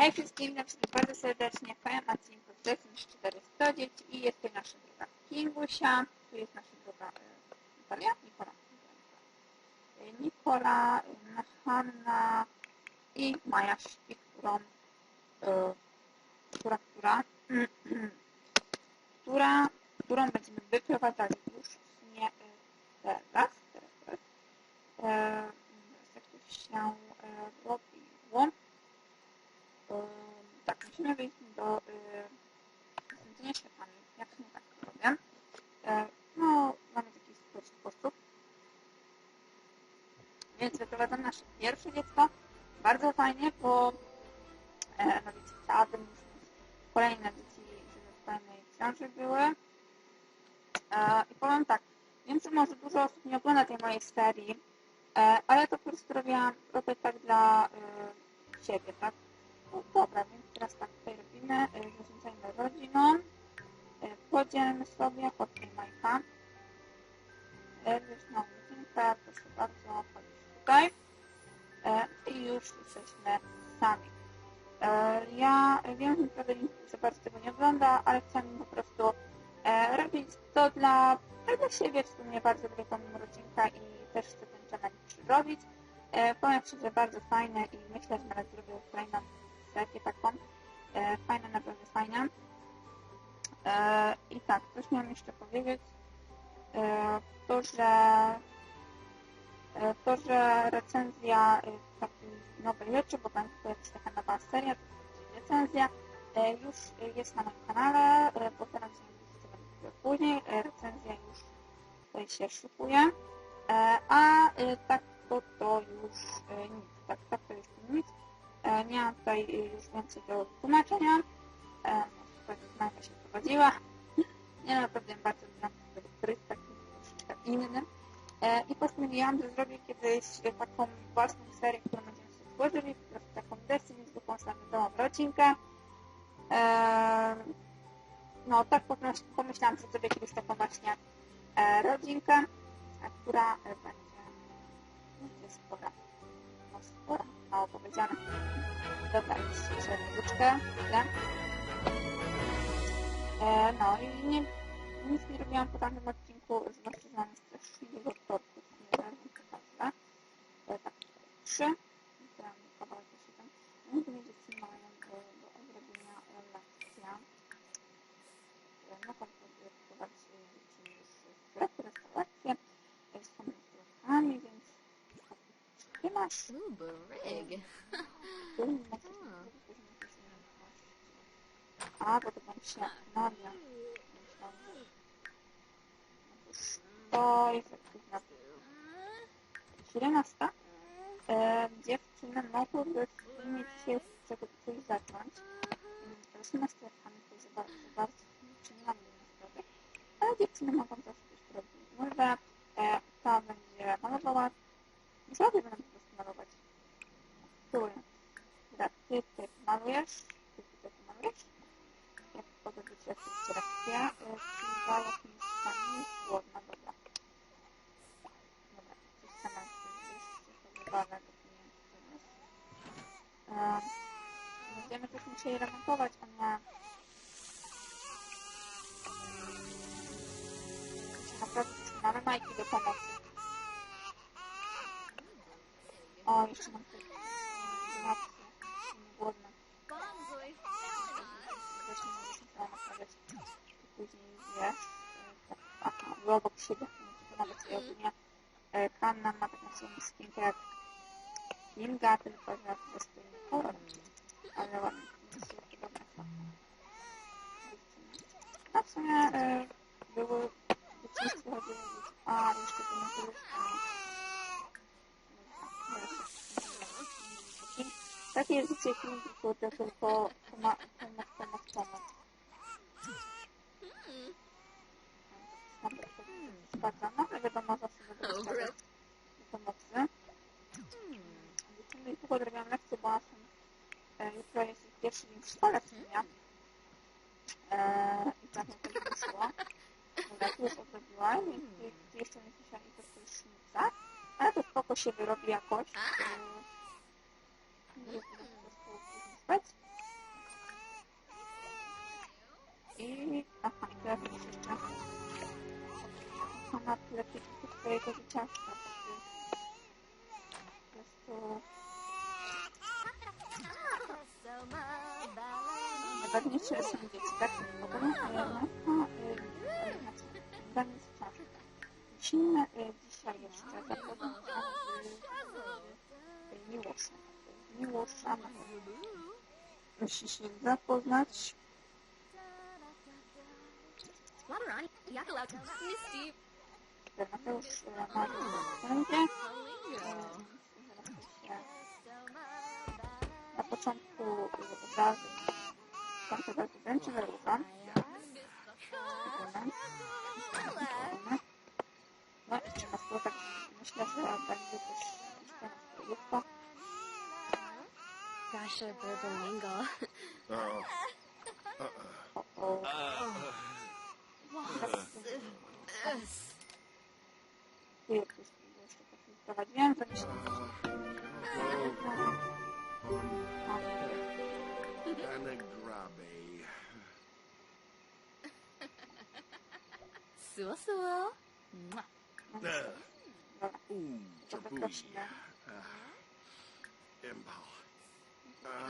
Hej wszystkim, witam wszystkich bardzo serdecznie kolejnym odcinku z Destiny 400 dzieci i jest tutaj nasza druga Kingusia, tu jest nasza druga e, Natalia, Nikola, e, Nikola, e, Hanna i Maja Szpik, którą, która, która, która, którą będziemy wyprowadzali już w sumie e, teraz, teraz, teraz, się e, robiło. E, tak, wyjść do e, zędzenia światłami. Jak się tak to robię? E, no, mamy taki sposób. Więc wyprowadzam nasze pierwsze dziecko. Bardzo fajnie, bo e, no wiecie, chciałabym już kolejne dzieci, żeby w kolejnej ciąży były. E, I powiem tak, wiem, że może dużo osób nie ogląda tej mojej serii, e, ale to po prostu robiłam, robię tak dla siebie, tak? No dobra, więc teraz tak tutaj robimy, e, zarządzajmy rodziną, podzielmy sobie, chodźmy Majka, bierz na godzinkę, proszę bardzo, chodzisz tutaj e, i już jesteśmy sami. Ja wiem, że nikt za bardzo tego nie ogląda, ale chciałam po prostu robić to dla, dla siebie, w sumie bardzo lubię tą rodzinkę i też chcę ten challenge robić. E, powiem szczerze, bardzo fajne i myślę, że nawet zrobię kolejną serię taką. E, fajne, naprawdę. E, I tak, coś miałam jeszcze powiedzieć. E, to, że e, to, że recenzja e, takiej nowej rzeczy, bo to jakaś taka nowa seria, to jest recenzja, e, już jest na moim kanale, bo teraz już później, recenzja już się szykuje, a tak to, to już nic, tak, tak to już nic. Nie mam tutaj e, już więcej do tłumaczenia. E, Tutaj znajoma się prowadziła. Nie naprawdę bardzo znam tego tryb taki troszeczkę inny. E, I postanowiłam, że zrobię kiedyś taką własną serię, którą będziemy po prostu taką Destiny, zwykłą standardową rodzinkę. E, No tak pomyślałam, że zrobię kiedyś taką właśnie rodzinkę, która będzie będzie spora. No spora, mało powiedziane. Dobra, już słyszę muzyczkę. chwilę. E, no i nie, nic nie robiłam po tamtym odcinku, zwłaszcza, że mamy straszliwego tortu. Nie wiem, pokażę. E, tak, trzy. Zbieram kawałek jeszcze tam. No to dzieci mają do, do odrobienia lekcja. E, mogą próbować dzieci już w sklepie, restauracje. E, Są instruktorami, więc ty masz Ooh, brig. a, bo to tam się nawia. To jest aktywna 17. E, dziewczyny mogłyby mieć się z czego coś zacząć. 18 latkami to jest bardzo, czy nie mam niestety. Ale dziewczyny mogą też robić. Może e, ta będzie malowała. Po prostu malować. Spróbuję. Dobra, ty, ty malujesz. Ty, ty malujesz. Jak podoba Ci jakieś reakcja? Kilka jakimś tam jest głodna, dobra. Dobra, coś sama coś zabawę, bo to nie jest teraz. Będziemy też musieli remontować, a nie... Naprawdę też mamy majki do pomocy. O, jeszcze mam tutaj reakcję. Jestem głodna. Też nie możesz musiała naprawiać. I później wiesz, tak, aha, było obok siebie, to nawet sobie ogólnie e, Hanna ma taką samą skinkę jak Kinga, tylko że po prostu inny kolor. Ale ładnie, jest takie dobre są. No w sumie e, były dzieciństwo chodziły już, a jeszcze to nie było takie życie Kingi, kurde, tylko pomoc, pomoc, pomoc, pomoc. Dobra, to sprawdzamy, ale wiadomo, zawsze będę Oh, wskazać do pomocy. Dziewczyny długo robiłam lekcje, bo są, e, jutro jest pierwszy dzień w szkole w sumie. E, I tak jak to wyszło. Dobra, tu już odrobiłam, więc jeszcze nie słyszałam i to prysznica. Ale to spoko się wyrobi jakoś. E, What? I... Aha, i teraz jeszcze... Ona tyle wszystkiego swojego wyciągnie. Po prostu... Najważniejsze są dzieci, tak? Potem, no, dla mnie czas. Musimy e, dzisiaj jeszcze zapodać miłosne. Miłoszem. Miłosza musi się zapoznać Mateusz ma będzie. Na początku y, od razu czwarty raz będzie wyrucha. No i trzeba było tak, myślę, że będzie też jeszcze jutro. Gasha Burbolingo. Oh. O, o, tu jest jeszcze tak wprowadziłem, to myślę, Anagrabe. Suo Suo. Mwah. że dobra, Ooh, to Jabui.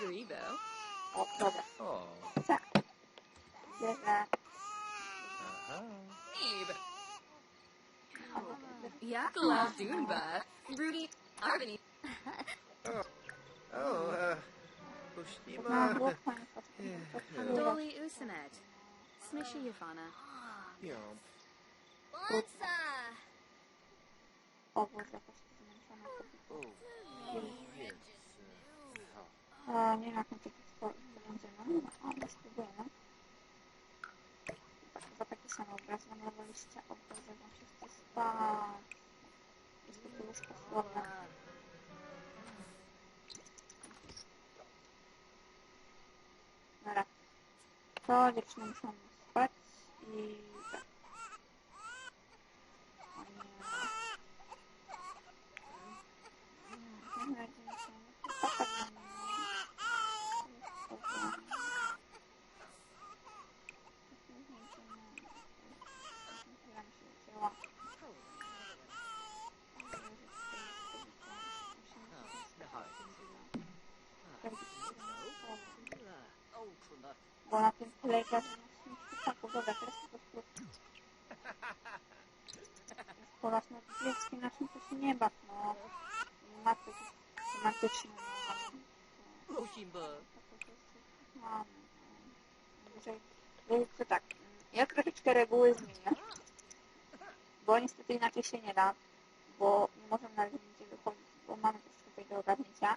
Grebo. Oh. There's that. Uh-huh. Abe. Yeah, Glad Dunba. Rudy. Arvini. oh. Oh, uh. Ushima. Doli Usamed. Smishy Yavana. Yom. Bonsa! Oh, what's that? Oh, here. A, nie wiem, jak my to będziemy, no, ale spróbujemy. Za taki sam obraz namalowaliście obraz, jak on się chce spać. Jest to było sposobne. Dobra. To dziewczyny muszą spać i tak. O nie. Nie znajdziemy się. Papa dla mnie. Bo na tym polega, że chłopaków. Dobra, teraz po prostu po raz na dziecki naszym to się nie baw, no. Matko tematyczne, no. Wyżej. To tak, ja troszeczkę reguły zmienię, bo niestety inaczej się nie da, bo nie możemy na limicie wychodzić, bo mamy też tutaj do ogarnięcia,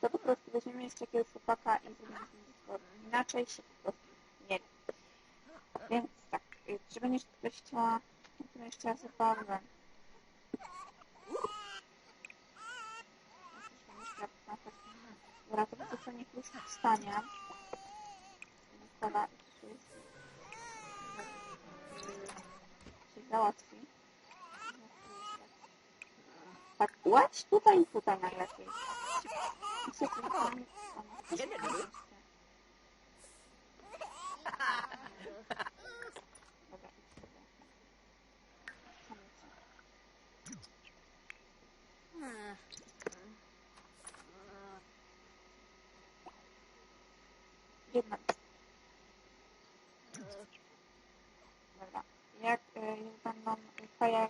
to po prostu weźmiemy jeszcze jakiegoś chłopaka i zrobimy z. Inaczej się po prostu nie da. Więc tak, czy będziesz ktoś chciała, to jeszcze raz zapałę. Dobra, to po prostu niech już wstanie. Nikola się, się załatwi. Tak, ładź tutaj i tutaj najlepiej. Niestety, tam- tam- Dobra, idź sobie. Samica. Jedna. Dobra. Jak y, już będą y, kaja,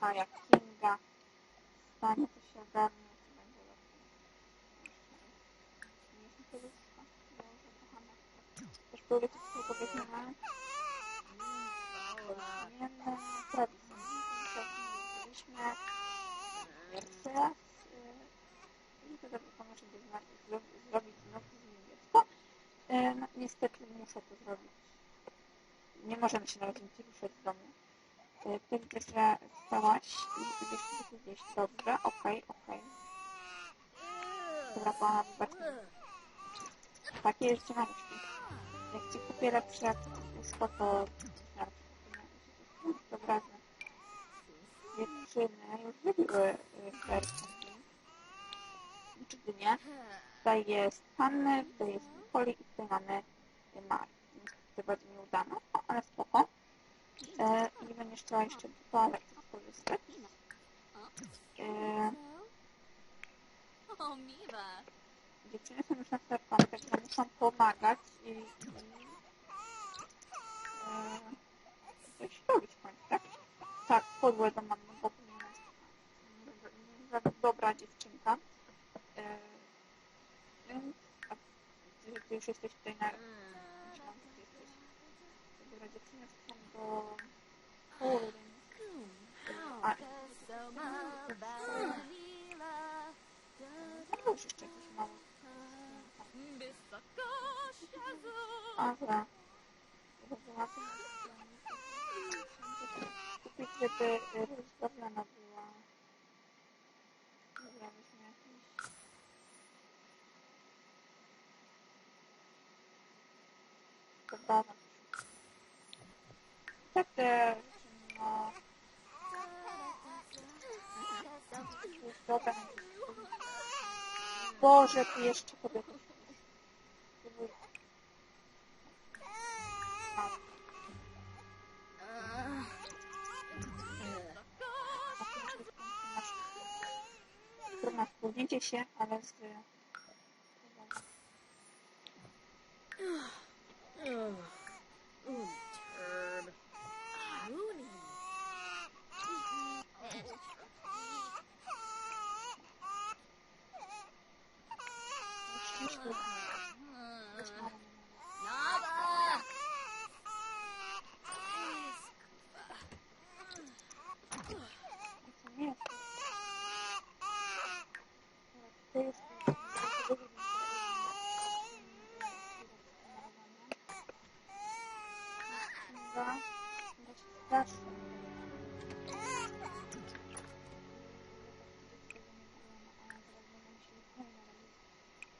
kaja Kinga w stanie, to się ogarnie, to będzie lepiej. Nie jestem poduszka. Boże, kochana. Powie, co tutaj powiedzmy. Zmienne tradycje. Tak, mówiliśmy pierwszy raz. y, I to dobrze pomoże, żeby zna- zro- zrobić znowu z dziecko. No, niestety muszę to zrobić nie możemy się nawet nigdzie ruszać z domu. E, Tutaj widzę, że wstałaś i idziesz sobie gdzieś. Dobrze, okej, okej. Dobra, pana wybaczmy. Takie jest mamuszki. Jak ci kupię łóżko, to to wracam. Dziewczyny już lubiły y, serki. Czy nie? Tutaj jest Hanny, tutaj jest Nikoli i tutaj mamy Mari. To będzie nieudane, no, ale spoko. E, I będziesz chciała jeszcze do toalety skorzystać. E, Oh, Miva. Dziewczyny są już na serkach, także muszą pomagać i, i e, coś robić w końcu, tak? Tak, podłe do mamy, bo za dobra dziewczynka. E, więc a ty, ty już jesteś tutaj na myślałam, że ty jesteś dobra dziewczyny są do więc a, już jeszcze siedzą. Dobra. Dobra, kupić, żeby rozbawiona była. Dobra, weźmy jakiś... Dobra, tak też, no... Dobra. Boże, ty jeszcze kobiety. 嘛，我先去写好了是。嗯嗯，term，啊，你。Thank you. Strasznie.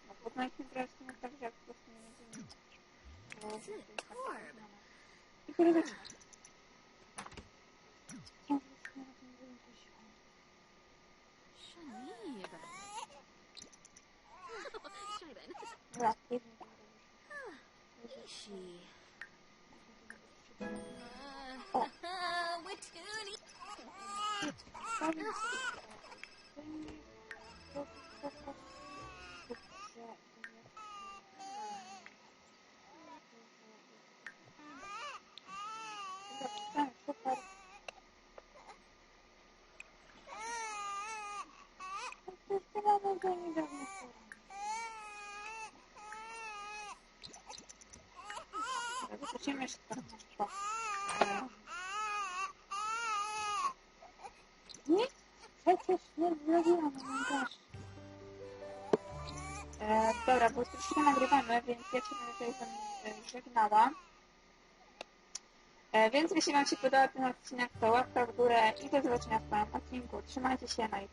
No, poznaliśmy teraz nie tak, że jak po prostu nie będziemy... Bo to jest taka Super. Zaczniemy jeszcze trochę. Nic zrobiłam. E, dobra, bo już się nagrywamy, więc ja się tutaj e, żegnała. E, więc jeśli Wam się podobał ten odcinek, to łapka w górę i do zobaczenia w kolejnym odcinku. Trzymajcie się, no i